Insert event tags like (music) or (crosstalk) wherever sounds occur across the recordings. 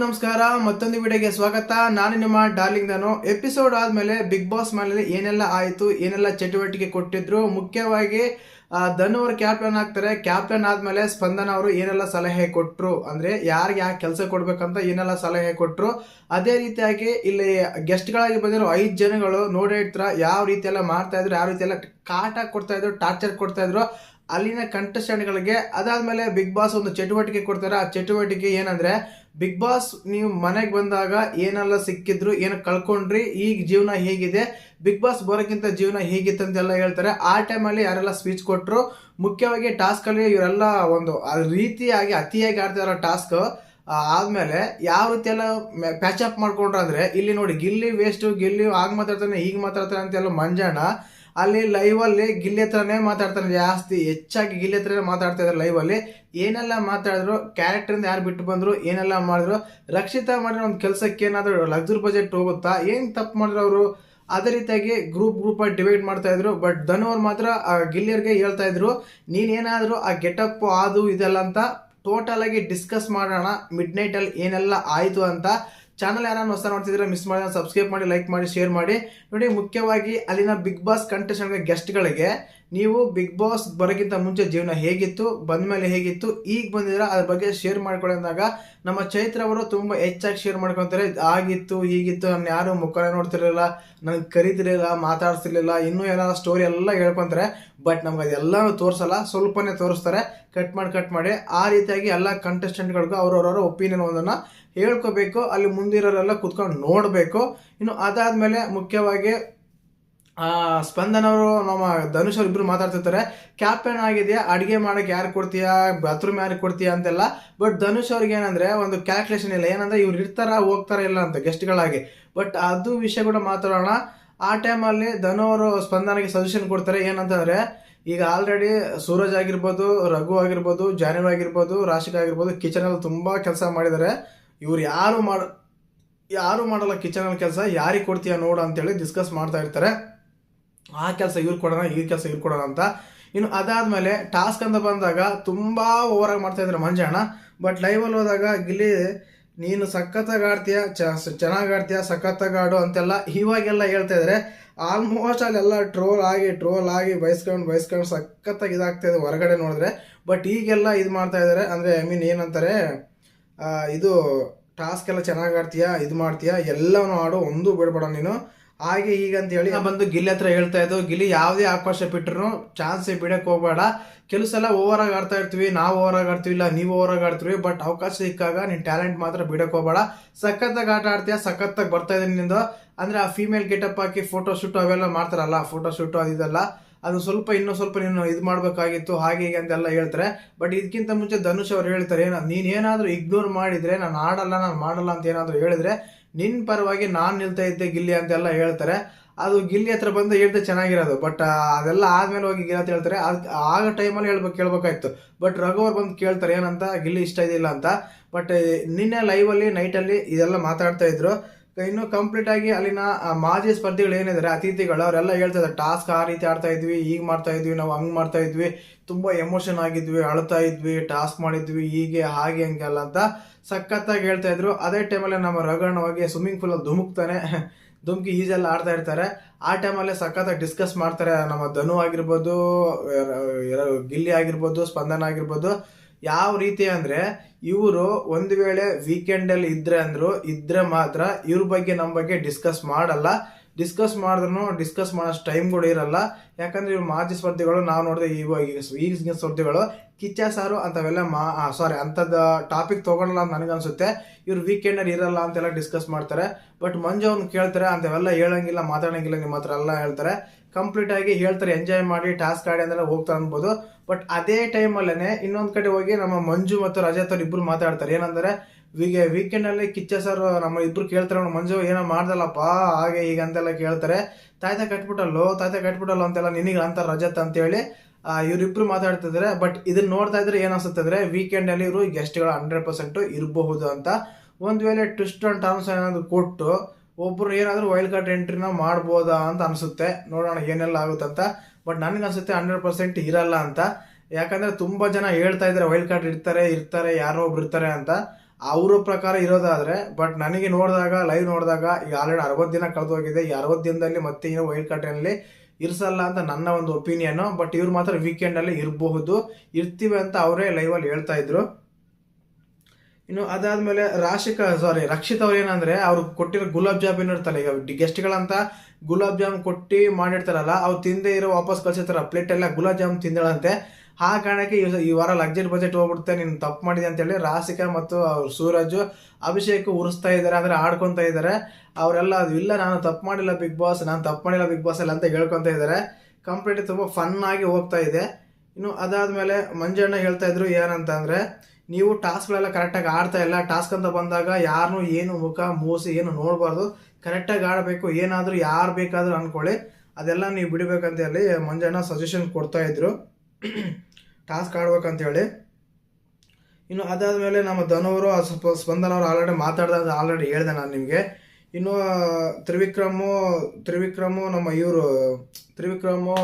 ನಮಸ್ಕಾರ, ಮತ್ತೊಂದು ವಿಡಿಯೋಗೆ ಸ್ವಾಗತ. ನಾನು ನಿಮ್ಮ ಡಾರ್ಲಿಂಗ್ ನಾನು. ಎಪಿಸೋಡ್ ಆದ್ಮೇಲೆ ಬಿಗ್ ಬಾಸ್ ಮನೇಲಿ ಏನೆಲ್ಲ ಆಯಿತು, ಏನೆಲ್ಲ ಚಟುವಟಿಕೆ ಕೊಟ್ಟಿದ್ರು, ಮುಖ್ಯವಾಗಿ ಧನು ಅವರು ಕ್ಯಾಪ್ಟನ್ ಆಗ್ತಾರೆ. ಕ್ಯಾಪ್ಟನ್ ಆದ್ಮೇಲೆ ಸ್ಪಂದನ ಅವರು ಏನೆಲ್ಲ ಸಲಹೆ ಕೊಟ್ಟರು ಅಂದ್ರೆ ಯಾರಿಗೆ ಯಾಕೆ ಕೆಲಸ ಕೊಡ್ಬೇಕಂತ ಏನೆಲ್ಲ ಸಲಹೆ ಕೊಟ್ಟರು ಅದೇ ರೀತಿಯಾಗಿ ಇಲ್ಲಿ ಗೆಸ್ಟ್ಗಳಾಗಿ ಬಂದಿರೋ ಐದು ಜನಗಳು ನೋಡಿರ್ತಾರ ಯಾವ ರೀತಿ ಎಲ್ಲ ಮಾಡ್ತಾ ಇದ್ರು, ಯಾವ ರೀತಿ ಎಲ್ಲ ಕಾಟ ಕೊಡ್ತಾ ಇದ್ರು ಟಾರ್ಚರ್ ಕೊಡ್ತಾ ಇದ್ರು, ಅಲ್ಲಿನ ಕಂಟೆಸ್ಟೆಂಟ್ಗಳಿಗೆ ಅದಾದಮೇಲೆ ಬಿಗ್ ಬಾಸ್ ಒಂದು ಚಟುವಟಿಕೆ ಕೊಡ್ತಾರೆ. ಆ ಚಟುವಟಿಕೆ ಏನಂದ್ರೆ ಬಿಗ್ ಬಾಸ್ ನೀವು ಮನೆಗೆ ಬಂದಾಗ ಏನೆಲ್ಲ ಸಿಕ್ಕಿದ್ರು, ಏನು ಕಳ್ಕೊಂಡ್ರಿ, ಈಗ ಜೀವನ ಹೇಗಿದೆ? ಬಿಗ್ ಬಾಸ್ ಬರೋಕ್ಕಿಂತ ಜೀವನ ಹೇಗಿತ್ತು ಅಂತೆಲ್ಲ ಹೇಳ್ತಾರೆ. ಆ ಟೈಮಲ್ಲಿ ಯಾರೆಲ್ಲ ಸ್ಪೀಚ್ ಕೊಟ್ಟರು ಮುಖ್ಯವಾಗಿ ಟಾಸ್ಕಲ್ಲಿ ಇವರೆಲ್ಲ ಒಂದು ರೀತಿಯಾಗಿ, ಅತಿಯಾಗಿ ಆಡ್ತಿರೋ ಟಾಸ್ಕ್ ಆದಮೇಲೆ ಯಾವ ರೀತಿ ಎಲ್ಲ ಪ್ಯಾಚ್ ಅಪ್ ಅಂದರೆ, ಇಲ್ಲಿ ನೋಡಿ, ಗಿಲ್ಲಿ ವೇಸ್ಟು ಗಿಲ್ಲಿ ಆಗ ಮಾತಾಡ್ತಾನೆ ಈಗ ಮಾತಾಡ್ತಾನೆ ಅಂತೆಲ್ಲ ಮಂಜಾಣ. ಅಲ್ಲಿ ಲೈವ್ ಅಲ್ಲಿ ಗಿಲ್ಲಿ ಹತ್ರನೇ ಮಾತಾಡ್ತಾನೆ ಜಾಸ್ತಿ ಹೆಚ್ಚಾಗಿ ಗಿಲ್ಲಿ ಹತ್ರನೇ ಮಾತಾಡ್ತಾ ಇದ್ದಾರೆ ಅಲ್ಲಿ. ಏನೆಲ್ಲ ಮಾತಾಡಿದ್ರು ಕ್ಯಾರೆಕ್ಟರ್ ಇಂದ ಯಾರು ಬಿಟ್ಟು ಬಂದ್ರು, ಏನೆಲ್ಲ ಮಾಡಿದ್ರು, ರಕ್ಷಿತಾ ಮಾಡಿರೋ ಒಂದು ಕೆಲಸಕ್ಕೆ ಏನಾದ್ರು ಲಕ್ಸುರಿ ಬಜೆಟ್ ಹೋಗುತ್ತಾ, ಏನ್ ತಪ್ಪು ಮಾಡಿದ್ರು ಅವರು? ಅದೇ ರೀತಿಯಾಗಿ ಗ್ರೂಪ್ ಗ್ರೂಪ್ ಆಗಿ ಡಿವೈಡ್ ಮಾಡ್ತಾ ಇದ್ರು ಬಟ್ ಧನು ಅವ್ರು ಮಾತ್ರ ಆ ಗಿಲ್ಲಿಯರ್ಗೆ ಹೇಳ್ತಾ ಇದ್ರು ನೀನ್ ಏನಾದ್ರು ಆ ಗೆಟಪ್ ಅದು ಇದೆಲ್ಲ ಅಂತ ಟೋಟಲ್ ಆಗಿ ಡಿಸ್ಕಸ್ ಮಾಡೋಣ ಮಿಡ್ ಅಲ್ಲಿ ಏನೆಲ್ಲ ಆಯಿತು ಅಂತ. ಚಾನಲ್ ಯಾರು ಹೊಸ ನೋಡ್ತಿದ್ರೆ ಮಿಸ್ ಮಾಡಿ ಸಬ್ಸ್ಕ್ರೈಬ್ ಮಾಡಿ ಲೈಕ್ ಮಾಡಿ ಶೇರ್ ಮಾಡಿ. ನೋಡಿ, ಮುಖ್ಯವಾಗಿ ಅಲ್ಲಿನ ಬಿಗ್ ಬಾಸ್ ಕಂಟೆಸ್ಟೆಂಟ್ ಗೆಸ್ಟ್ಗಳಿಗೆ ನೀವು ಬಿಗ್ ಬಾಸ್ ಬರೋಕ್ಕಿಂತ ಮುಂಚೆ ಜೀವನ ಹೇಗಿತ್ತು, ಬಂದ ಮೇಲೆ ಹೇಗಿತ್ತು, ಈಗ ಬಂದಿದ್ರೆ ಅದ್ರ ಬಗ್ಗೆ ಶೇರ್ ಮಾಡ್ಕೊಳ್ಳಿ ನಮ್ಮ ಚೈತ್ರ ಅವರು ತುಂಬ ಹೆಚ್ಚಾಗಿ ಶೇರ್ ಮಾಡ್ಕೊತಾರೆ. ಆಗಿತ್ತು ಹೀಗಿತ್ತು ನನ್ನ ಯಾರು ಮುಖ ನೋಡ್ತಿರಲಿಲ್ಲ, ನನಗೆ ಕರೀತಿರಲಿಲ್ಲ, ಮಾತಾಡ್ತಿರ್ಲಿಲ್ಲ, ಇನ್ನೂ ಏನಾದ್ರು ಸ್ಟೋರಿ ಎಲ್ಲ ಹೇಳ್ಕೊತಾರೆ. ಬಟ್ ನಮ್ಗೆ ಅದೆಲ್ಲನೂ ತೋರಿಸಲ್ಲ, ಸ್ವಲ್ಪನೇ ತೋರಿಸ್ತಾರೆ. ಕಟ್ ಮಾಡಿ ಕಟ್ ಮಾಡಿ. ಆ ರೀತಿಯಾಗಿ ಎಲ್ಲ ಕಂಟೆಸ್ಟೆಂಟ್ಗಳಿಗೂ ಅವ್ರವ್ರವ್ರ ಒಪಿನಿಯನ್ ಒಂದನ್ನು ಹೇಳ್ಕೋಬೇಕು. ಅಲ್ಲಿ ಮುಂದಿರೋರೆಲ್ಲ ಕುತ್ಕೊಂಡು ನೋಡಬೇಕು. ಇನ್ನು ಅದಾದಮೇಲೆ ಮುಖ್ಯವಾಗಿ ಸ್ಪಂದನ್ ಅವರು, ನಮ್ಮ ಧನುಷ್ ಅವ್ರು ಇಬ್ರು ಮಾತಾಡ್ತಿರ್ತಾರೆ. ಕ್ಯಾಪ್ಟನ್ ಆಗಿದೆಯಾ? ಅಡಿಗೆ ಮಾಡಕ್ ಯಾರು ಕೊಡ್ತೀಯಾ? ಬಾತ್ರೂಮ್ ಯಾರು ಕೊಡ್ತೀಯಾ? ಅಂತೆಲ್ಲ. ಬಟ್ ಧನುಷ್ ಅವ್ರಿಗೆ ಏನಂದ್ರೆ, ಒಂದು ಕ್ಯಾಲ್ಕುಲೇಷನ್ ಇಲ್ಲ. ಏನಂದ್ರೆ, ಇವ್ರು ಇರ್ತಾರ, ಹೋಗ್ತಾರ ಇಲ್ಲ ಅಂತ ಗೆಸ್ಟ್ಗಳಾಗಿ ಬಟ್ ಅದು ವಿಷಯ ಕೂಡ ಮಾತಾಡೋಣ. ಆ ಟೈಮಲ್ಲಿ ಧನು ಅವರು ಸ್ಪಂದನಿಗೆ ಸಜೆಷನ್ ಕೊಡ್ತಾರೆ. ಏನಂತಂದ್ರೆ, ಈಗ ಆಲ್ರೆಡಿ ಸೂರಜ್ ಆಗಿರ್ಬೋದು, ರಘು ಆಗಿರ್ಬೋದು ಜಾನುವ್ ಆಗಿರ್ಬೋದು, ರಾಶಿಕ್ ಆಗಿರ್ಬೋದು ಕಿಚನ್ ಅಲ್ಲಿ ತುಂಬಾ ಕೆಲಸ ಮಾಡಿದ್ದಾರೆ ಇವ್ರು ಯಾರು ಮಾಡ, ಯಾರು ಮಾಡಲ್ಲ ಕಿಚನ್ ಅಲ್ಲಿ ಕೆಲಸ? ಯಾರಿಗೆ ಕೊಡ್ತೀಯಾ ನೋಡು ಅಂತೇಳಿ ಡಿಸ್ಕಸ್ ಮಾಡ್ತಾ ಇರ್ತಾರೆ. ಆ ಕೆಲಸ ಇವ್ರು ಕೊಡೋಣ, ಈ ಕೆಲಸ ಇವ್ರು ಕೊಡೋಣ ಅಂತ. ಇನ್ನು ಅದಾದಮೇಲೆ ಟಾಸ್ಕ್ ಅಂತ ಬಂದಾಗ ತುಂಬ ಓವರ್ ಆಗಿ ಮಾಡ್ತಾ ಇದ್ದಾರೆ ಮಂಜಾಣ ಬಟ್ ಲೈವಲ್ಲಿ ಹೋದಾಗ ಗಿಲ್ಲಿ, ನೀನು ಸಖತ್ತಾಗಿ ಆಡ್ತೀಯ ಚೆನ್ನಾಗಿ ಆಡ್ತೀಯ, ಸಖತ್ತಾಗಿ ಆಡು ಅಂತೆಲ್ಲ ಇವಾಗೆಲ್ಲ ಹೇಳ್ತಾ ಇದ್ದಾರೆ ಆಲ್ಮೋಸ್ಟ್ ಅಲ್ಲೆಲ್ಲ ಟ್ರೋಲ್ ಆಗಿ ಟ್ರೋಲ್ ಆಗಿ ಬಯಸ್ಕೊಂಡು ಬಯಸ್ಕೊಂಡು ಸಖತ್ತಾಗಿ ಇದಾಗ್ತಾಯಿದೆ ಹೊರಗಡೆ ನೋಡಿದ್ರೆ. ಬಟ್ ಈಗೆಲ್ಲ ಇದು ಮಾಡ್ತಾ ಇದ್ದಾರೆ ಅಂದ್ರೆ ಐ ಮೀನ್ ಏನಂತಾರೆ ಇದು ಟಾಸ್ಕ್ ಎಲ್ಲ ಚೆನ್ನಾಗಿ ಆಡ್ತೀಯಾ, ಇದು ಮಾಡ್ತೀಯ ಎಲ್ಲವೂ ಆಡು, ಒಂದು ಬಿಡ್ಬೇಡ ನೀನು. ಹಾಗೆ ಈಗ ಅಂತ ಹೇಳಿ ಬಂದು ಗಿಲ್ಲಿ ಹತ್ರ ಹೇಳ್ತಾ ಇದ್ದು, ಗಿಲ್ಲಿ ಯಾವುದೇ ಅವಕಾಶ ಬಿಟ್ಟರು ಚಾನ್ಸ್ ಬಿಡಕ್ ಹೋಗ್ಬೇಡ. ಕೆಲವು ಸಲ ಓವರ್ ಆಗಿ ಆಡ್ತಾ ಇರ್ತೀವಿ, ನಾವು ಓವರ್ ಆಗಿ ಆಡ್ತೀವಿ ಇಲ್ಲ ನೀವು ಓವರ್ ಆಗಿ ಆಡ್ತೀವಿ ಬಟ್ ಅವಕಾಶ ಸಿಕ್ಕಾಗ ನಿನ್ ಟ್ಯಾಲೆಂಟ್ ಮಾತ್ರ ಬಿಡಕ್ ಹೋಗ್ಬೇಡ. ಸಖತ್ತಾಗಿ ಆಟ ಆಡ್ತೀಯ? ಸಖತ್ತಾಗಿ ಬರ್ತಾ ಇದೀನಿ ನಿಂದು. ಅಂದ್ರೆ ಆ ಫೀಮೇಲ್ ಗೆಟಪ್ ಹಾಕಿ ಫೋಟೋ ಶೂಟ್ ಅವೆಲ್ಲ ಮಾಡ್ತಾರಲ್ಲ ಫೋಟೋ ಶೂಟ್ ಅದಿದೆಲ್ಲ ಅದು ಸ್ವಲ್ಪ ಇನ್ನೂ ಸ್ವಲ್ಪ ನೀನು ಇದು ಮಾಡಬೇಕಾಗಿತ್ತು, ಹಾಗೆ ಹೀಗೆ ಅಂತೆಲ್ಲ ಹೇಳ್ತಾರೆ. ಬಟ್ ಇದಕ್ಕಿಂತ ಮುಂಚೆ ಧನುಷ್ ಅವ್ರು ಹೇಳ್ತಾರೆ, ಏನೋ ನೀನ್ ಏನಾದರೂ ಇಗ್ನೋರ್ ಮಾಡಿದ್ರೆ, ನಾನು ಆಡಲ್ಲ, ನಾನು ಮಾಡಲ್ಲ ಅಂತ ಏನಾದರೂ ಹೇಳಿದ್ರೆ ನಿನ್ ಪರವಾಗಿ ನಾನು ನಿಲ್ತಾ ಇದ್ದೆ ಗಿಲ್ಲಿ ಅಂತೆಲ್ಲ ಹೇಳ್ತಾರೆ. ಅದು ಗಿಲ್ಲಿ ಹತ್ರ ಬಂದು ಹೇಳ್ದೆ ಚೆನ್ನಾಗಿರೋದು. ಬಟ್ ಅದೆಲ್ಲ ಆದ್ಮೇಲೆ ಹೋಗಿ ಗಿಲ್ಲಿ ಅಂತ ಹೇಳ್ತಾರೆ. ಅದು, ಆಗ ಟೈಮಲ್ಲಿ ಹೇಳ್ಬೇಕು, ಕೇಳ್ಬೇಕಾಯ್ತು. ಬಟ್ ರಘು ಅವ್ರು ಬಂದು ಕೇಳ್ತಾರೆ, ಏನಂತ? ಗಿಲ್ಲಿ ಇಷ್ಟ ಇದಿಲ್ಲ ಅಂತ. ಬಟ್ ನಿನ್ನೆ ಲೈವ್ ಅಲ್ಲಿ ನೈಟ್ ಅಲ್ಲಿ ಇದೆಲ್ಲ ಮಾತಾಡ್ತಾ ಇದ್ರು. ಇನ್ನು ಕಂಪ್ಲೀಟ್ ಆಗಿ ಅಲ್ಲಿನ ಮಾಜಿ ಸ್ಪರ್ಧಿಗಳು ಏನಿದ್ದಾರೆ, ಅತಿಥಿಗಳು, ಅವರೆಲ್ಲ ಹೇಳ್ತಾ ಇದ್ದಾರೆ, ಟಾಸ್ಕ್ ಆ ರೀತಿ ಆಡ್ತಾ ಇದ್ವಿ ಈಗ ಮಾಡ್ತಾ ಇದ್ವಿ, ನಾವು ಹಂಗೆ ಮಾಡ್ತಾ ಇದ್ವಿ, ತುಂಬಾ ಎಮೋಷನ್ ಆಗಿದ್ವಿ, ಅಳ್ತಾ ಇದ್ವಿ, ಟಾಸ್ಕ್ ಮಾಡಿದ್ವಿ, ಹೀಗೆ, ಹಾಗೆ ಹಂಗೆಲ್ಲ ಅಂತ ಸಖತ್ತಾಗಿ ಹೇಳ್ತಾ ಇದ್ರು. ಅದೇ ಟೈಮಲ್ಲಿ ನಮ್ಮ ರಗಣವಾಗಿ ಹೋಗಿ ಸ್ವಿಮ್ಮಿಂಗ್ ಅಲ್ಲಿ ಧುಮುಕ್ತಾನೆ, ಧುಮುಕಿ ಈಜೆಲ್ಲ ಆಡ್ತಾ ಇರ್ತಾರೆ. ಆ ಟೈಮಲ್ಲಿ ಸಖತ್ತಾಗಿ ಡಿಸ್ಕಸ್ ಮಾಡ್ತಾರೆ, ನಮ್ಮ ಧನು ಆಗಿರ್ಬೋದು ಗಿಲ್ಲಿ ಆಗಿರ್ಬೋದು, ಸ್ಪಂದನ ಆಗಿರ್ಬೋದು. ಯಾವ ರೀತಿ ಅಂದ್ರೆ ಇವರು ಒಂದು ವೇಳೆ ವೀಕೆಂಡ್ ಅಲ್ಲಿ ಇದ್ರೆ ಅಂದ್ರು, ಇದ್ರೆ ಮಾತ್ರ ಇವ್ರ ಬಗ್ಗೆ ನಮ್ಮ ಬಗ್ಗೆ ಡಿಸ್ಕಸ್ ಮಾಡಲ್ಲ. ಡಿಸ್ಕಸ್ ಮಾಡಿದ್ರು ಡಿಸ್ಕಸ್ ಮಾಡೋಷ್ಟು ಟೈಮ್ ಕೂಡ ಇರಲ್ಲ. ಯಾಕಂದ್ರೆ ಇವ್ರು ಮಾಜಿ ಸ್ಪರ್ಧಿಗಳು, ನಾವು ನೋಡಿದೆ ಇವಾಗ ಈಗಿನ ಸ್ಪರ್ಧಿಗಳು, ಕಿಚ್ಚ ಸಾರು ಅಂತವೆಲ್ಲ ಮಾ ಸಾರಿ ಅಂಥದ್ದು ಟಾಪಿಕ್ ತಗೊಳಲ್ಲ ಅಂತ ನನಗನ್ಸುತ್ತೆ ಇವ್ರು ವೀಕೆಂಡ್ ಅಲ್ಲಿ ಇರಲ್ಲ ಅಂತೆಲ್ಲ ಡಿಸ್ಕಸ್ ಮಾಡ್ತಾರೆ. ಬಟ್ ಮಂಜು ಅವ್ನು ಕೇಳ್ತಾರೆ, ಅಂತವೆಲ್ಲ ಹೇಳಂಗಿಲ್ಲ, ಮಾತಾಡಂಗಿಲ್ಲ ನಿಮ್ಮ ಹತ್ರ ಎಲ್ಲ ಹೇಳ್ತಾರೆ. ಕಂಪ್ಲೀಟ್ ಆಗಿ ಹೇಳ್ತಾರೆ ಎಂಜಾಯ್ ಮಾಡಿ ಟಾಸ್ಕ್ ಆಡಿ ಅಂತೆಲ್ಲ ಹೋಗ್ತಾ ಅನ್ಬೋದು. ಬಟ್ ಅದೇ ಟೈಮಲ್ಲೇ ಇನ್ನೊಂದ್ ಕಡೆ ಹೋಗಿ ನಮ್ಮ ಮಂಜು ಮತ್ತು ರಜತ್ ಅವ್ರು ಇಬ್ರು ಮಾತಾಡ್ತಾರೆ. ಏನಂದ್ರೆ, ವೀಗೆ ವೀಕೆಂಡ್ ಅಲ್ಲಿ ಕಿಚ್ಚ ಸರ್ ನಮ್ಮ ಇಬ್ರು ಕೇಳ್ತಾರೆ ಅವ್ನು, ಮಂಜು, ಏನೋ ಮಾಡ್ದಲ್ಲಪ್ಪ, ಹಾಗೆ ಈಗ ಅಂತೆಲ್ಲ ಕೇಳ್ತಾರೆ. ತಾಯ್ತ ಕಟ್ಬಿಟ್ಟಲ್ಲೋ ತಾಯ್ತ ಕಟ್ಬಿಟ್ಟಲ್ಲೋ ಅಂತೆಲ್ಲ ನಿನಗೆ ಅಂತಾರೆ ರಜತ್ ಅಂತೇಳಿ. ಇವ್ರಿಬ್ರು ಮಾತಾಡ್ತಿದ್ದಾರೆ ಬಟ್ ಇದನ್ನ ನೋಡ್ತಾ ಇದ್ರೆ ಏನಿಸುತ್ತೆ ಅನ್ಸುತ್ತೆ ವೀಕೆಂಡ್ ಅಲ್ಲಿ ಇವರು ಗೆಸ್ಟ್ಗಳು ಹಂಡ್ರೆಡ್ ಪರ್ಸೆಂಟ್ ಇರಬಹುದು ಅಂತ. ಒಂದ್ ವೇಳೆ ಟ್ವಿಸ್ಟ್ ಅಂಡ್ ಟರ್ಮ್ಸ್ ಏನಾದ್ರು ಕೊಟ್ಟು ಒಬ್ರು ಏನಾದರೂ ವೈಲ್ಡ್ ಕಾರ್ಡ್ ಎಂಟ್ರಿನ ಮಾಡ್ಬೋದಾ ಅಂತ ಅನ್ಸುತ್ತೆ. ನೋಡೋಣ ಏನೆಲ್ಲ ಆಗುತ್ತಂತ. ಬಟ್ ನನಗೆ ಅನ್ಸುತ್ತೆ ಹಂಡ್ರೆಡ್ ಪರ್ಸೆಂಟ್ ಇರಲ್ಲ ಅಂತ. ಯಾಕಂದ್ರೆ ತುಂಬಾ ಜನ ಹೇಳ್ತಾ ಇದ್ದಾರೆ ವೈಲ್ಡ್ ಕಾರ್ಡ್ ಇರ್ತಾರೆ ಇರ್ತಾರೆ, ಯಾರೋ ಒಬ್ರು ಇರ್ತಾರೆ ಅಂತ. ಅವರ ಪ್ರಕಾರ ಇರೋದಾದರೆ ಬಟ್ ನನಗೆ ನೋಡಿದಾಗ ಲೈವ್ ನೋಡಿದಾಗ ಈಗ ಆಲ್ರೆಡಿ ಅರವತ್ತು ದಿನ ಕಳೆದು ಹೋಗಿದೆ. ಈ ಅರವತ್ತು ದಿನದಲ್ಲಿ ಮತ್ತೆ ಏನೋ ವೈಲ್ಡ್ ಕಾರ್ಡ್ನಲ್ಲಿ ಇರಿಸಲ್ಲ ಅಂತ ನನ್ನ ಒಂದು ಒಪಿನಿಯನ್ ಬಟ್ ಇವ್ರು ಮಾತ್ರ ವೀಕೆಂಡಲ್ಲಿ ಇರಬಹುದು. ಇರ್ತೀವಿ ಅಂತ ಅವರೇ ಲೈವಲ್ಲಿ ಹೇಳ್ತಾ ಇದ್ರು. ಇನ್ನು ಅದಾದ್ಮೇಲೆ ರಾಶಿಕ ಸಾರಿ ರಕ್ಷಿತ್ ಅವ್ರು ಏನಂದ್ರೆ, ಅವ್ರು ಕೊಟ್ಟಿರೋ ಗುಲಾಬ್ ಜಾಮ್ ಇರ್ತಲ್ಲ ಈಗ ಗೆಸ್ಟ್ಗಳಂತ ಗುಲಾಬ್ ಜಾಮ್ ಕೊಟ್ಟು ಮಾಡಿರ್ತಾರಲ್ಲ, ಅವ್ರು ತಿಂದೇ ಇರೋ ವಾಪಸ್ ಕಳ್ಸಿರ್ತಾರ ಪ್ಲೇಟ್ ಎಲ್ಲ ಗುಲಾಬ್ ಜಾಮ್ ತಿಂದಳಂತೆ. ಆ ಕಾರಣಕ್ಕೆ ಈ ವಾರ ಲಗ್ಜರಿ ಬಜೆಟ್ ಹೋಗ್ಬಿಡುತ್ತೆ, ನೀನು ತಪ್ಪು ಮಾಡಿದೆ ಅಂತೇಳಿ ರಾಸಿಕ ಮತ್ತು ಅವ್ರ ಸೂರಜ್ ಅಭಿಷೇಕ್ ಉರಿಸ್ತಾ ಇದ್ದಾರೆ, ಅಂದ್ರೆ ಆಡ್ಕೊಂತ ಇದ್ದಾರೆ. ಅವರೆಲ್ಲ ಅದು ಇಲ್ಲ, ನಾನು ತಪ್ಪು ಮಾಡಿಲ್ಲ ಬಿಗ್ ಬಾಸ್, ನಾನು ತಪ್ಪು ಮಾಡಿಲ್ಲ ಬಿಗ್ ಬಾಸ್ ಅಲ್ಲಿ ಅಂತ ಹೇಳ್ಕೊಂತ ಇದ್ದಾರೆ. ಕಂಪ್ಲೀಟ್ ತುಂಬ ಫನ್ ಆಗಿ ಹೋಗ್ತಾ ಇದೆ. ಇನ್ನು ಅದಾದಮೇಲೆ ಮಂಜಣ್ಣ ಹೇಳ್ತಾ ಇದ್ರು ಏನಂತ ಅಂದ್ರೆ ನೀವು ಟಾಸ್ಕ್ಗಳೆಲ್ಲ ಕರೆಕ್ಟಾಗಿ ಆಡ್ತಾ ಇಲ್ಲ, ಟಾಸ್ಕ್ ಅಂತ ಬಂದಾಗ ಯಾರನ್ನು ಏನು ಮುಖ, ಮೂಸಿ ಏನು ನೋಡಬಾರ್ದು. ಕರೆಕ್ಟಾಗಿ ಆಡಬೇಕು, ಏನಾದರೂ ಯಾರು ಬೇಕಾದರೂ ಅಂದ್ಕೊಳ್ಳಿ ಅದೆಲ್ಲ ನೀವು ಬಿಡಬೇಕಂತ ಹೇಳಿ ಮಂಜಣ್ಣ ಸಜೆಷನ್ ಕೊಡ್ತಾ ಇದ್ರು. ಟಾಸ್ಕ್ ಆಡ್ಬೇಕಂತ ಹೇಳಿ. ಇನ್ನು ಅದಾದಮೇಲೆ ನಮ್ಮ ಧನವರು ಸ್ವಲ್ಪ ಅವರು ಆಲ್ರೆಡಿ ಮಾತಾಡ್ದಾಗ ಆಲ್ರೆಡಿ ಹೇಳಿದೆ ನಾನು ನಿಮಗೆ. ಇನ್ನು ತ್ರಿವಿಕ್ರಮು ತ್ರಿವಿಕ್ರಮು ನಮ್ಮ ಇವರು, ತ್ರಿವಿಕ್ರಮು,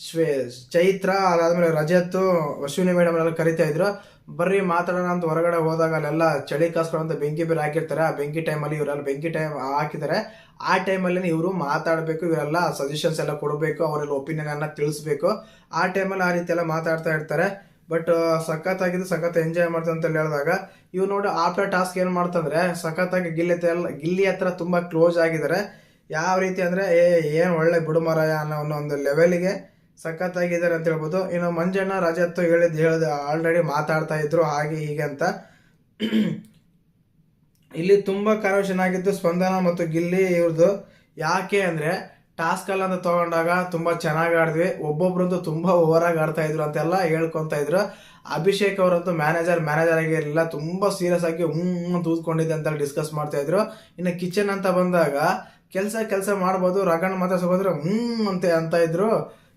ಶ್ವೇ, ಚೈತ್ರ, ಅದಾದಮೇಲೆ ರಜತ್, ಅಶ್ವಿನಿ ಮೇಡಮ್ ಎಲ್ಲ ಕರಿತಾ ಇದ್ರು. ಬರ್ರಿ ಮಾತಾಡೋಣ ಅಂತ ಹೊರಗಡೆ ಹೋದಾಗ ಅಲ್ಲೆಲ್ಲ ಚಳಿ ಅಂತ ಬೆಂಕಿ ಬೇರೆ ಹಾಕಿರ್ತಾರೆ. ಆ ಬೆಂಕಿ ಟೈಮಲ್ಲಿ ಇವರೆಲ್ಲ ಬೆಂಕಿ ಟೈಮ್ ಹಾಕಿದ್ದಾರೆ. ಆ ಟೈಮಲ್ಲಿ ಇವರು ಮಾತಾಡಬೇಕು, ಇವರೆಲ್ಲ ಸಜೆಷನ್ಸ್ ಎಲ್ಲ ಕೊಡಬೇಕು, ಅವರೆಲ್ಲ ಒಪಿನಿಯನ್ ತಿಳಿಸ್ಬೇಕು. ಆ ಟೈಮಲ್ಲಿ ಆ ರೀತಿ ಎಲ್ಲ ಮಾತಾಡ್ತಾ ಇರ್ತಾರೆ. ಬಟ್ ಸಖತ್ತಾಗಿದ್ದು ಸಖತ್ ಎಂಜಾಯ್ ಮಾಡ್ತಾರೆ ಅಂತ ಹೇಳಿದಾಗ ಇವ್ ನೋಡಿ ಆಫ್ಟರ್ ಟಾಸ್ಕ್ ಏನು ಮಾಡ್ತಂದ್ರೆ, ಸಖತ್ತಾಗಿ ಗಿಲ್ಲಿ ಎಲ್ಲ, ಗಿಲ್ಲಿ ಹತ್ರ ತುಂಬಾ ಕ್ಲೋಸ್ ಆಗಿದ್ದಾರೆ. ಯಾವ ರೀತಿ ಅಂದ್ರೆ, ಏ, ಏನು ಒಳ್ಳೆ ಬಿಡುಮರ ಅನ್ನೋ ಒಂದು ಲೆವೆಲ್ಗೆ ಸಖತ್ತಾಗಿದ್ದಾರೆ ಅಂತ ಹೇಳ್ಬೋದು. ಇನ್ನು ಮಂಜಣ್ಣ ರಾಜತ್ತು ಹೇಳಿದ್ ಹೇಳಿದ ಆಲ್ರೆಡಿ ಮಾತಾಡ್ತಾ ಇದ್ರು, ಹಾಗೆ ಹೀಗೆ ಅಂತ. ಇಲ್ಲಿ ತುಂಬ ಕನ್ವರ್ಷನ್ ಆಗಿದ್ದು ಸ್ಪಂದನ ಮತ್ತು ಗಿಲ್ಲಿ ಇವ್ರದ್ದು ಯಾಕೆ ಅಂದ್ರೆ ಟಾಸ್ಕ್ ಅಲ್ಲ ಅಂತ ತಗೊಂಡಾಗ ತುಂಬಾ ಚೆನ್ನಾಗಿ ಆಡಿದ್ವಿ. ಒಬ್ಬೊಬ್ರಂತೂ ತುಂಬಾ ಓವರ್ ಆಗಿ ಆಡ್ತಾ ಇದ್ರು ಅಂತೆಲ್ಲ ಹೇಳ್ಕೊಂತ ಇದ್ರು. ಅಭಿಷೇಕ್ ಅವರಂತೂ ಮ್ಯಾನೇಜರ್ ಮ್ಯಾನೇಜರ್ ಆಗಿರಲಿಲ್ಲ ತುಂಬಾ ಸೀರಿಯಸ್ ಆಗಿ ಹ್ಞೂ ತೂದ್ಕೊಂಡಿದ್ದೆ ಅಂತ ಡಿಸ್ಕಸ್ ಮಾಡ್ತಾ ಇದ್ರು. ಇನ್ನು ಕಿಚನ್ ಅಂತ ಬಂದಾಗ ಕೆಲಸ ಕೆಲಸ ಮಾಡ್ಬೋದು. ರಗಣ ಮಾತ್ರ ಹೋದ್ರೆ ಹ್ಞೂ ಅಂತ ಅಂತ ಇದ್ರು.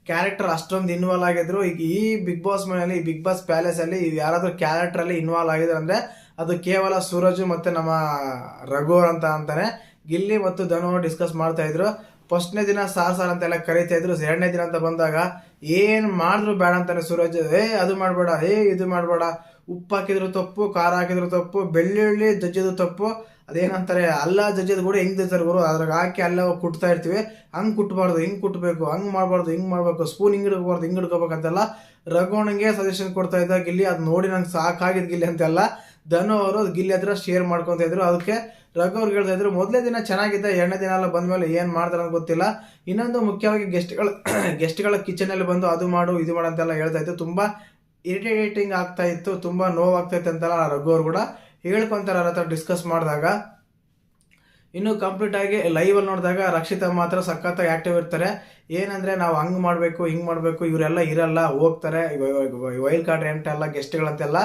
ಕ್ಯಾರೆಕ್ಟರ್ ಅಷ್ಟೊಂದು ಇನ್ವಾಲ್ವ್ ಆಗಿದ್ರು. ಈಗ ಈ ಬಿಗ್ ಬಾಸ್ ಮನೆಯಲ್ಲಿ, ಈ ಬಿಗ್ ಬಾಸ್ ಪ್ಯಾಲೇಸ್ ಅಲ್ಲಿ ಯಾರಾದ್ರೂ ಕ್ಯಾರೆಕ್ಟರ್ ಅಲ್ಲಿ ಇನ್ವಾಲ್ವ್ ಆಗಿದ್ರು ಅಂದ್ರೆ ಅದು ಕೇವಲ ಸೂರಜ್ ಮತ್ತೆ ನಮ್ಮ ರಘು ಅಂತ ಅಂತಾನೆ. ಗಿಲ್ಲಿ ಮತ್ತು ಧನು ಡಿಸ್ಕಸ್ ಮಾಡ್ತಾ ಇದ್ರು. ಫಸ್ಟ್ನೇ ದಿನ ಸಾರ್ ಸಾರ್ ಅಂತೆಲ್ಲ ಕರೀತಾ ಇದ್ರು. ಎರಡನೇ ದಿನ ಅಂತ ಬಂದಾಗ, ಏನ್ ಮಾಡಿದ್ರು ಬೇಡ ಅಂತಾನೆ ಸೂರಜ್. ಏ, ಅದು ಮಾಡಬೇಡ, ಏ, ಇದು ಮಾಡಬೇಡ. ಉಪ್ಪು ಹಾಕಿದ್ರು ತಪ್ಪು, ಖಾರ ಹಾಕಿದ್ರು ತಪ್ಪು, ಬೆಳ್ಳುಳ್ಳಿ ಜಜ್ಜಿದ್ರು ತಪ್ಪು. ಅದೇನಂತಾರೆ, ಅಲ್ಲ ಜಜ್ಜದ ಕೂಡ ಹೆಂಗ್ ಜಜ್ಜಾರ ಗುರು? ಅದ್ರಾಗ ಹಾಕಿ ಅಲ್ಲ ಕುಟ್ತಾ ಇರ್ತೀವಿ. ಹಂಗ್ ಕುಟ್ಬಾರ್ದು, ಹಿಂಗ್ ಕುಟ್ಬೇಕು, ಹಂಗ್ ಮಾಡ್ಬಾರ್ದು, ಹಿಂಗ್ ಮಾಡ್ಬೇಕು ಸ್ಪೂನ್ ಹಿಂಗ್ ಹಿಡ್ಕೋಬಾರ್ದು, ಹಿಂಗ್ ಇಡ್ಕೋಬೇಕಂತೆಲ್ಲ ರಘುವಣಿಗೆ ಸಜೆಷನ್ ಕೊಡ್ತಾ ಇದ್ದ ಗಿಲ್ಲಿ. ಅದ್ ನೋಡಿ ನಂಗೆ ಸಾಕಾಗಿದ್ ಗಿಲ್ಲಿ ಅಂತೆಲ್ಲ ಧನು ಅವರು ಗಿಲ್ಲಿ ಹತ್ರ ಶೇರ್ ಮಾಡ್ಕೊಂತ ಇದ್ರು. ಅದಕ್ಕೆ ರಘು ಅವ್ರಿಗೆ ಹೇಳ್ತಾ ಇದ್ರು, ಮೊದಲೇ ದಿನ ಚೆನ್ನಾಗಿದ್ದ, ಎರಡನೇ ದಿನ ಎಲ್ಲ ಬಂದ್ಮೇಲೆ ಏನ್ ಮಾಡ್ತಾರೆ ಅಂತ ಗೊತ್ತಿಲ್ಲ. ಇನ್ನೊಂದು ಮುಖ್ಯವಾಗಿ ಗೆಸ್ಟ್ಗಳ ಗೆಸ್ಟ್ಗಳ ಕಿಚನ್ ಅಲ್ಲಿ ಬಂದು ಅದು ಮಾಡು, ಇದು ಮಾಡು ಅಂತೆಲ್ಲ ಹೇಳ್ತಾ ಇತ್ತು. ತುಂಬಾ ಇರಿಟೇಟಿಂಗ್ ಆಗ್ತಾ ಇತ್ತು, ತುಂಬಾ ನೋವಾಗ್ತಾ ಇತ್ತು ಅಂತೆಲ್ಲ ರಘು ಅವ್ರು ಕೂಡ ಹೇಳ್ಕೊಂತಾರೆ ಅವ್ರ ಹತ್ರ ಡಿಸ್ಕಸ್ ಮಾಡಿದಾಗ, ಇನ್ನು ಕಂಪ್ಲೀಟ್ ಆಗಿ ಲೈವ್ ಅಲ್ಲಿ ನೋಡಿದಾಗ ರಕ್ಷಿತಾ ಮಾತ್ರ ಸಖತ್ತಾಗಿ ಆಕ್ಟಿವ್ ಇರ್ತಾರೆ. ಏನಂದ್ರೆ ನಾವು ಹಂಗ್ ಮಾಡಬೇಕು, ಹಿಂಗ್ ಮಾಡಬೇಕು, ಇವರೆಲ್ಲ ಇರಲ್ಲ, ಹೋಗ್ತಾರೆ ವೈಲ್ಡ್ ಕಾರ್ಡ್ ಎಂಟೆಲ್ಲ ಗೆಸ್ಟ್ಗಳಂತೆಲ್ಲ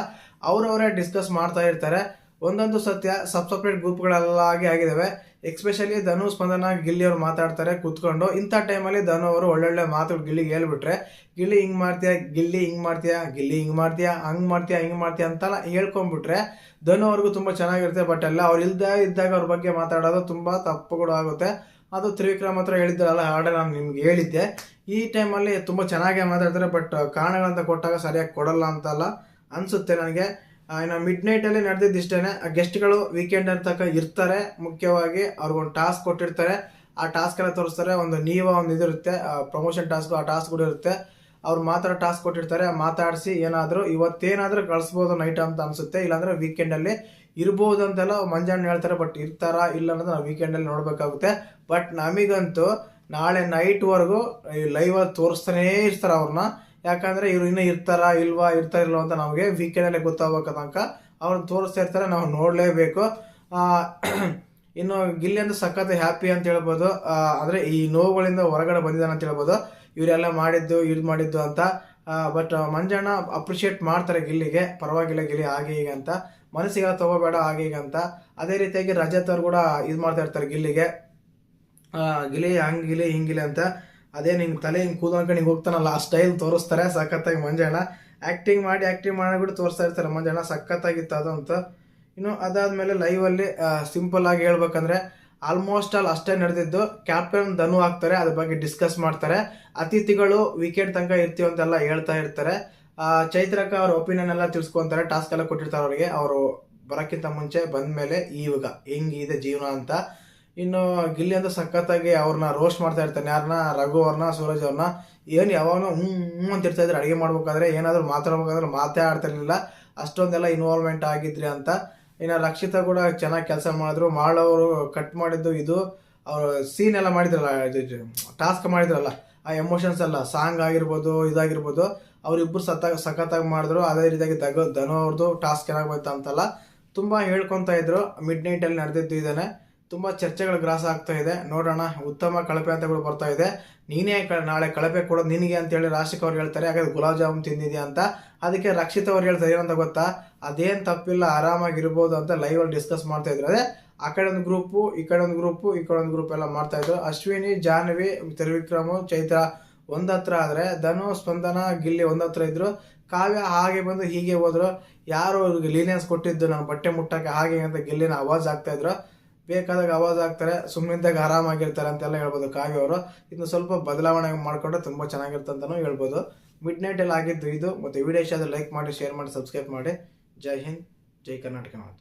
ಅವರವರೇ ಡಿಸ್ಕಸ್ ಮಾಡ್ತಾ ಇರ್ತಾರೆ. ಒಂದೊಂದು ಸತ್ಯ ಸಬ್ ಸಪ್ರೇಟ್ ಗ್ರೂಪ್ಗಳೆಲ್ಲ ಆಗಿ ಆಗಿದಾವೆ. ಎಕ್ಸ್ಪೆಷಲಿ ಧನು, ಸ್ಪಂದನ, ಗಿಲ್ಲಿ ಅವ್ರು ಮಾತಾಡ್ತಾರೆ ಕೂತ್ಕೊಂಡು. ಇಂಥ ಟೈಮಲ್ಲಿ ಧನು ಅವರು ಒಳ್ಳೊಳ್ಳೆ ಮಾತುಗಳು ಗಿಲ್ಲಿಗೆ ಹೇಳ್ಬಿಟ್ರೆ, ಗಿಲ್ಲಿ ಹಿಂಗ್ ಮಾಡ್ತೀಯ? ಗಿಲ್ಲಿ ಹಿಂಗ್ ಮಾಡ್ತೀಯಾ? ಗಿಲ್ಲಿ ಹಿಂಗ್ ಮಾಡ್ತೀಯಾ? ಹಂಗ್ ಮಾಡ್ತೀಯಾ? ಹಿಂಗ್ ಮಾಡ್ತೀಯ? ಅಂತೆಲ್ಲ ಹೇಳ್ಕೊಂಡ್ಬಿಟ್ರೆ, ಧನು ಅವ್ರಿಗೂ ತುಂಬಾ ಚೆನ್ನಾಗಿರುತ್ತೆ ಬಟ್ ಎಲ್ಲ ಅವ್ರು ಇಲ್ಲದೆ ಇದ್ದಾಗ ಅವ್ರ ಬಗ್ಗೆ ಮಾತಾಡೋದು ತುಂಬಾ ತಪ್ಪುಗಳು ಆಗುತ್ತೆ. ಅದು ತ್ರಿವಿಕ್ರಮ್ ಹತ್ರ ಹೇಳಿದ್ದಲ್ಲ ಹಾಡೆ ನಾನು ನಿಮ್ಗೆ ಹೇಳಿದ್ದೆ. ಈ ಟೈಮಲ್ಲಿ ತುಂಬಾ ಚೆನ್ನಾಗೇ ಮಾತಾಡ್ತಾರೆ ಬಟ್ ಕಾರಣಗಳಂತ ಕೊಟ್ಟಾಗ ಸರಿಯಾಗಿ ಕೊಡಲ್ಲ ಅಂತಲ್ಲ ಅನ್ಸುತ್ತೆ ನನಗೆ. ಇನ್ನು ಮಿಡ್ ನೈಟ್ ಅಲ್ಲಿ ನಡೆದಿದ್ದು ಇಷ್ಟೇನೆ ಗೆಸ್ಟ್ಗಳು ವೀಕೆಂಡ್ ಅಂತಕ ಇರ್ತಾರೆ. ಮುಖ್ಯವಾಗಿ ಅವ್ರಿಗೊಂದು ಟಾಸ್ಕ್ ಕೊಟ್ಟಿರ್ತಾರೆ. ಆ ಟಾಸ್ಕ್ ಎಲ್ಲ ತೋರಿಸ್ತಾರೆ. ಒಂದು ನೀವ ಒಂದು ಇದಿರುತ್ತೆ ಪ್ರಮೋಷನ್ ಟಾಸ್ಕ್ ಆ ಟಾಸ್ಕ್ ಕೂಡ ಇರುತ್ತೆ. ಅವ್ರು ಮಾತ್ರ ಟಾಸ್ಕ್ ಕೊಟ್ಟಿರ್ತಾರೆ. ಮಾತಾಡಿಸಿ ಏನಾದರೂ ಇವತ್ತೇನಾದರೂ ಕಳಿಸ್ಬೋದು ನೈಟ್ ಅಂತ ಅನಿಸುತ್ತೆ. ಇಲ್ಲಾಂದರೆ ವೀಕೆಂಡಲ್ಲಿ ಇರ್ಬೋದು ಅಂತೆಲ್ಲ ಮಂಜಾನೆ ಹೇಳ್ತಾರೆ. ಬಟ್ ಇರ್ತಾರಾ ಇಲ್ಲ ಅನ್ನೋದು ನಾವು ವೀಕೆಂಡಲ್ಲಿ ನೋಡಬೇಕಾಗುತ್ತೆ. ಬಟ್ ನಮಗಂತೂ ನಾಳೆ ನೈಟ್ವರೆಗೂ ವರೆಗೂ ಲೈವ್ ಅಲ್ಲಿ ತೋರಿಸ್ತಾನೇ ಇರ್ತಾರೆ ಅವ್ರನ್ನ ಯಾಕಂದ್ರೆ ಇವ್ರು ಇನ್ನೂ ಇರ್ತಾರ, ಇಲ್ವಾ, ಇರ್ತಾ ಇಲ್ವಾ ಅಂತ ನಮಗೆ ವೀಕೆಂಡ್ ಅಲ್ಲಿ ಗೊತ್ತಾಗಬೇಕು ತನಕ ಅವ್ರನ್ನ ತೋರಿಸ್ತಾ ಇರ್ತಾರೆ, ನಾವು ನೋಡ್ಲೇಬೇಕು. (clears throat) ಇನ್ನು ಗಿಲ್ಲಿ ಅಂತ ಸಖತ್ ಹ್ಯಾಪಿ ಅಂತ ಹೇಳ್ಬೋದು. ಅಂದ್ರೆ ಈ ನೋವುಗಳಿಂದ ಹೊರಗಡೆ ಬಂದಿದ್ದಾನೆ ಅಂತ ಹೇಳ್ಬೋದು. ಇವರೆಲ್ಲ ಮಾಡಿದ್ದು, ಇದು ಮಾಡಿದ್ದು ಅಂತ. ಬಟ್ ಮಂಜಣ್ಣ ಅಪ್ರಿಷಿಯೇಟ್ ಮಾಡ್ತಾರೆ ಗಿಲ್ಲಿಗೆ. ಪರವಾಗಿಲ್ಲ ಗಿಲ್ಲಿ, ಹಾಗೆ ಹೀಗೆ ಅಂತ. ಮನಸ್ಸಿಗೆಲ್ಲ ತಗೋಬೇಡ, ಹಾಗೆ ಹೀಗೆ ಅಂತ. ಅದೇ ರೀತಿಯಾಗಿ ರಜತ್ ಅವ್ರು ಕೂಡ ಇದು ಮಾಡ್ತಾ ಇರ್ತಾರೆ ಗಿಲ್ಲಿಗೆ. ಗಿಲಿ ಹಂಗಿಲಿ ಹಿಂಗಿಲಿ ಅಂತ. ಅದೇ ನಿಂಗೆ ತಲೆ ಹಿಂಗೆ ಕೂದಲ್ಕೊಂಡು ಹಿಂಗೆ ಹೋಗ್ತಾನಲ್ಲ, ಆ ಸ್ಟೈಲ್ ತೋರಿಸ್ತಾರೆ ಸಖತ್ತಾಗಿ ಮಂಜಣ್ಣ. ಆ್ಯಕ್ಟಿಂಗ್ ಮಾಡಿ ಆ್ಯಕ್ಟಿಂಗ್ ಮಾಡಿಬಿಟ್ಟು ತೋರಿಸ್ತಾ ಇರ್ತಾರೆ ಮಂಜಣ್ಣ, ಸಖತ್ತಾಗಿತ್ತು ಅದು ಅಂತ. ಇನ್ನು ಅದಾದಮೇಲೆ ಲೈವಲ್ಲಿ ಸಿಂಪಲ್ ಆಗಿ ಹೇಳ್ಬೇಕಂದ್ರೆ ಆಲ್ಮೋಸ್ಟ್ ಆಲ್ ಅಷ್ಟೇ ನಡೆದಿದ್ದು. ಕ್ಯಾಪ್ಟನ್ ಧನು ಹಾಕ್ತಾರೆ ಅದ್ರ ಬಗ್ಗೆ ಡಿಸ್ಕಸ್ ಮಾಡ್ತಾರೆ. ಅತಿಥಿಗಳು ವಿಕೆಟ್ ತನಕ ಇರ್ತೀವಿ ಅಂತೆಲ್ಲ ಹೇಳ್ತಾ ಇರ್ತಾರೆ. ಚೈತ್ರಕ್ಕ ಅವ್ರ ಒಪಿನಿಯನ್ ಎಲ್ಲ ತಿಳ್ಸ್ಕೊತಾರೆ ಟಾಸ್ಕ್ ಎಲ್ಲ ಕೊಟ್ಟಿರ್ತಾರೆ ಅವರಿಗೆ. ಅವರು ಬರೋಕ್ಕಿಂತ ಮುಂಚೆ ಬಂದ ಮೇಲೆ ಇವಾಗ ಹೆಂಗಿದೆ ಜೀವನ ಅಂತ. ಇನ್ನು ಗಿಲ್ಲಿ ಅಂತ ಸಖತ್ತಾಗಿ ಅವ್ರನ್ನ ರೋಸ್ಟ್ ಮಾಡ್ತಾ ಇರ್ತಾನೆ. ಯಾರನ್ನ ರಘು ಅವ್ರನ್ನ ಸೂರಜ್ ಅವ್ರನ್ನ ಏನು ಯಾವಾಗ ಹ್ಞೂ ಅಂತ ಇರ್ತಾ ಇದ್ರೆ ಅಡುಗೆ ಮಾಡ್ಬೇಕಾದ್ರೆ, ಏನಾದರೂ ಮಾತಾಡ್ಬೇಕಾದ್ರೆ ಮಾತೇ ಆಡ್ತಿರ್ಲಿಲ್ಲ ಅಷ್ಟೊಂದೆಲ್ಲ ಇನ್ವಾಲ್ವ್ಮೆಂಟ್ ಆಗಿದ್ರಿ ಅಂತ. ಇನ್ನು ರಕ್ಷಿತಾ ಕೂಡ ಚೆನ್ನಾಗಿ ಕೆಲಸ ಮಾಡಿದ್ರು. ಮಾಡೋರು ಕಟ್ ಮಾಡಿದ್ದು ಇದು. ಅವರು ಸೀನ್ ಎಲ್ಲ ಮಾಡಿದ್ರಲ್ಲ ಟಾಸ್ಕ್ ಮಾಡಿದ್ರಲ್ಲ. ಆ ಎಮೋಷನ್ಸ್ ಎಲ್ಲ ಸಾಂಗ್ ಆಗಿರ್ಬೋದು, ಇದಾಗಿರ್ಬೋದು. ಅವರಿಬ್ಬರು ಸತ್ತ, ಸಖತ್ತಾಗಿ ಮಾಡಿದ್ರು. ಅದೇ ರೀತಿಯಾಗಿ ದಗ, ಧನು ಅವ್ರದ್ದು ಟಾಸ್ಕ್ ಚೆನ್ನಾಗಿ ಬಂತು ಅಂತಲ್ಲ ತುಂಬ ಹೇಳ್ಕೊತಾ ಇದ್ರು. ಮಿಡ್ ನೈಟಲ್ಲಿ ನಡೆದಿದ್ದು ಇದ್ದಾನೆ ತುಂಬ ಚರ್ಚೆಗಳು ಗ್ರಾಸ ಆಗ್ತಾ ಇದೆ. ನೋಡೋಣ, ಉತ್ತಮ ಕಳಪೆ ಅಂತಗಳು ಬರ್ತಾ ಇದೆ. ನೀನೇ ನಾಳೆ ಕಳಪೆ ಕೊಡೋದು ನಿನಗೆ ಅಂತೇಳಿ ರಾಶಿಕ್ ಅವ್ರು ಹೇಳ್ತಾರೆ. ಹಾಗಾದ್ರೆ ಗುಲಾಬ್ ಜಾಮೂನ್ ತಿಂದಿದ್ಯಾ ಅಂತ. ಅದಕ್ಕೆ ರಕ್ಷಿತ್ ಅವ್ರು ಹೇಳ್ತಾರೆ, ಏನಂತ ಗೊತ್ತಾ? ಅದೇನು ತಪ್ಪಿಲ್ಲ, ಆರಾಮಾಗಿರ್ಬೋದು ಅಂತ ಲೈವಲ್ಲಿ ಡಿಸ್ಕಸ್ ಮಾಡ್ತಾ ಇದ್ರು. ಅದೇ, ಆ ಕಡೆ ಒಂದು ಗ್ರೂಪು ಈ ಕಡೆ ಒಂದು ಗ್ರೂಪು ಈ ಕಡೆ ಒಂದು ಗ್ರೂಪ್ ಎಲ್ಲ ಮಾಡ್ತಾ ಇದ್ರು. ಅಶ್ವಿನಿ, ಜಾಹ್ನವಿ, ತ್ರಿವಿಕ್ರಮು, ಚೈತ್ರ ಒಂದತ್ರ ಆದರೆ ಧನು ಸ್ಪಂದನ, ಗಿಲ್ಲಿ ಒಂದತ್ರ ಇದ್ರು. ಕಾವ್ಯ ಹಾಗೆ ಬಂದು ಹೀಗೆ ಹೋದ್ರು. ಯಾರು ಇವ್ರಿಗೆ ಲೀನಿಯನ್ಸ್ ಕೊಟ್ಟಿದ್ದು, ನಾನು ಬಟ್ಟೆ ಮುಟ್ಟಕ್ಕೆ ಹಾಗೆ ಅಂತ ಗಿಲ್ಲಿನ ಆವಾಜ್ ಆಗ್ತಾ ಇದ್ರು. ಬೇಕಾದಾಗ ಅವಾಜ್ ಆಗ್ತಾರೆ ಸುಮ್ಮನಿದ್ದಾಗ ಆರಾಮಾಗಿರ್ತಾರೆ ಅಂತೆಲ್ಲ ಹೇಳ್ಬೋದು ಕಾಗೆ ಅವರು. ಇನ್ನು ಸ್ವಲ್ಪ ಬದಲಾವಣೆ ಮಾಡಿಕೊಂಡ್ರೆ ತುಂಬ ಚೆನ್ನಾಗಿರುತ್ತೆ ಅಂತಲೂ ಹೇಳ್ಬೋದು ಮಿಡ್ ನೈಟಲ್ಲಿ ಆಗಿದ್ದು ಇದು. ಮತ್ತು ವಿಡಿಯೋ ಇಷ್ಟ ಲೈಕ್ ಮಾಡಿ ಶೇರ್ ಮಾಡಿ ಸಬ್ಸ್ಕ್ರೈಬ್ ಮಾಡಿ. ಜೈ ಹಿಂದ್, ಜೈ ಕರ್ನಾಟಕ ಮಾತು.